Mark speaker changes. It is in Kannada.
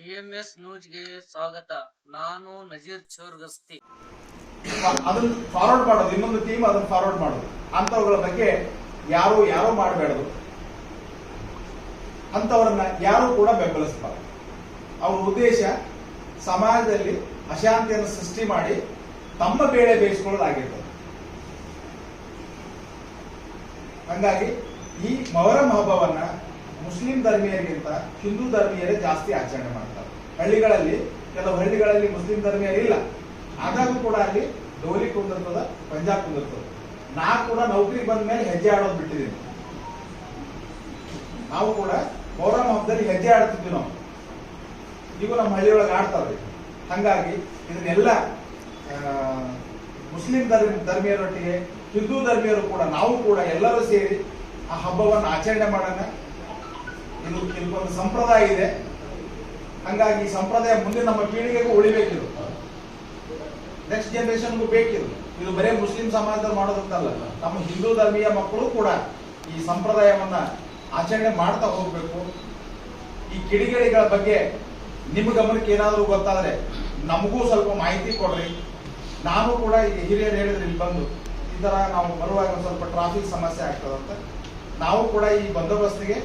Speaker 1: ಡಿಎಂಎಸ್ ನ್ಯೂಸ್ಗೆ ಸ್ವಾಗತ. ನಾನು ನಜೀರ್ ಚೋರ್ಗಸ್ತಿ.
Speaker 2: ಅದನ್ನ ಫಾರ್ವರ್ಡ್ ಮಾಡೋದು, ಇನ್ನೊಂದು ಟೀಮ್ ಅದನ್ನ ಫಾರ್ವರ್ಡ್ ಮಾಡೋದು. ಅಂತವುಗಳ ಬಗ್ಗೆ ಯಾರು ಯಾರು ಮಾಡಬೇಡದು? ಅಂತವರನ್ನ ಯಾರು ಕೂಡ ಬೆಂಬಲಿಸಬಾರದು. ಅವ್ರ ಉದ್ದೇಶ ಸಮಾಜದಲ್ಲಿ ಅಶಾಂತಿಯನ್ನು ಸೃಷ್ಟಿ ಮಾಡಿ ತಮ್ಮ ಬೇಳೆ ಬೇಯಿಸ್ಕೊಳ್ಳೋದಾಗಿರ್ತದೆ. ಹಂಗಾಗಿ ಈ ಮೊಹರಂ ಹಬ್ಬವನ್ನ ಮುಸ್ಲಿಂ ಧರ್ಮೀಯರಿಗಿಂತ ಹಿಂದೂ ಧರ್ಮೀಯರೇ ಜಾಸ್ತಿ ಆಚರಣೆ ಮಾಡ್ತಾರೆ. ಹಳ್ಳಿಗಳಲ್ಲಿ, ಕೆಲವು ಹಳ್ಳಿಗಳಲ್ಲಿ ಮುಸ್ಲಿಂ ಧರ್ಮೀಯರಿಲ್ಲ ಆದಾಗೂ ಕೂಡ ಅಲ್ಲಿ ಡೋಲಿ ಕುಂದಿರ್ತದ ಪಂಜಾಬ್ ಕುಂದಿರ್ತದ ನಾ ಕೂಡ ನೌಕರಿ ಬಂದ ಮೇಲೆ ಹೆಜ್ಜೆ ಆಡೋದು ಬಿಟ್ಟಿದ್ದೀನಿ. ನಾವು ಕೂಡ ಮೊಹರಂ ಹಬ್ಬದಲ್ಲಿ ಹೆಜ್ಜೆ ಆಡ್ತಿದ್ವಿ ನಾವು. ಈಗ ನಮ್ಮ ಹಳ್ಳಿಯೊಳಗೆ ಆಡ್ತಾವ್ರಿ. ಹಂಗಾಗಿ ಇದನ್ನೆಲ್ಲ ಮುಸ್ಲಿಂ ಧರ್ಮ, ಧರ್ಮೀಯರೊಟ್ಟಿಗೆ ಹಿಂದೂ ಧರ್ಮೀಯರು ಕೂಡ, ನಾವು ಕೂಡ ಎಲ್ಲರೂ ಸೇರಿ ಆ ಹಬ್ಬವನ್ನು ಆಚರಣೆ ಮಾಡೋಣ. ಇದು ಇದಕ್ಕೊಂದು ಸಂಪ್ರದಾಯ ಇದೆ. ಹಂಗಾಗಿ ಈ ಸಂಪ್ರದಾಯ ಮುಂದೆ ನಮ್ಮ ಪೀಳಿಗೆಗೂ ಉಳಿಬೇಕಿದು. ನೆಕ್ಸ್ಟ್ ಜನರೇಷನ್ಗೂ ಬೇಕಿದು. ಇದು ಬರೇ ಮುಸ್ಲಿಂ ಸಮಾಜದಲ್ಲಿ ಮಾಡೋದಂತಲ್ಲ ನಮ್ಮ ಹಿಂದೂ ಧರ್ಮೀಯ ಮಕ್ಕಳು ಕೂಡ ಈ ಸಂಪ್ರದಾಯವನ್ನ ಆಚರಣೆ ಮಾಡ್ತಾ ಹೋಗ್ಬೇಕು. ಈ ಕಿಡಿಗೇಡಿಗಳ ಬಗ್ಗೆ ನಿಮ್ಮ ಗಮನಕ್ಕೆ ಏನಾದರೂ ಗೊತ್ತಾದ್ರೆ ನಮಗೂ ಸ್ವಲ್ಪ ಮಾಹಿತಿ ಕೊಡ್ರಿ. ನಾನು ಕೂಡ ಈಗ ಹಿರಿಯರು ಹೇಳಿದ್ರೆ ಇಲ್ಲಿ ಬಂದು ಈ ತರ ನಾವು ಬರುವಾಗ ಸ್ವಲ್ಪ ಟ್ರಾಫಿಕ್ ಸಮಸ್ಯೆ ಆಗ್ತದಂತ. ನಾವು ಕೂಡ ಈ ಬಂದೋಬಸ್ತಿಗೆ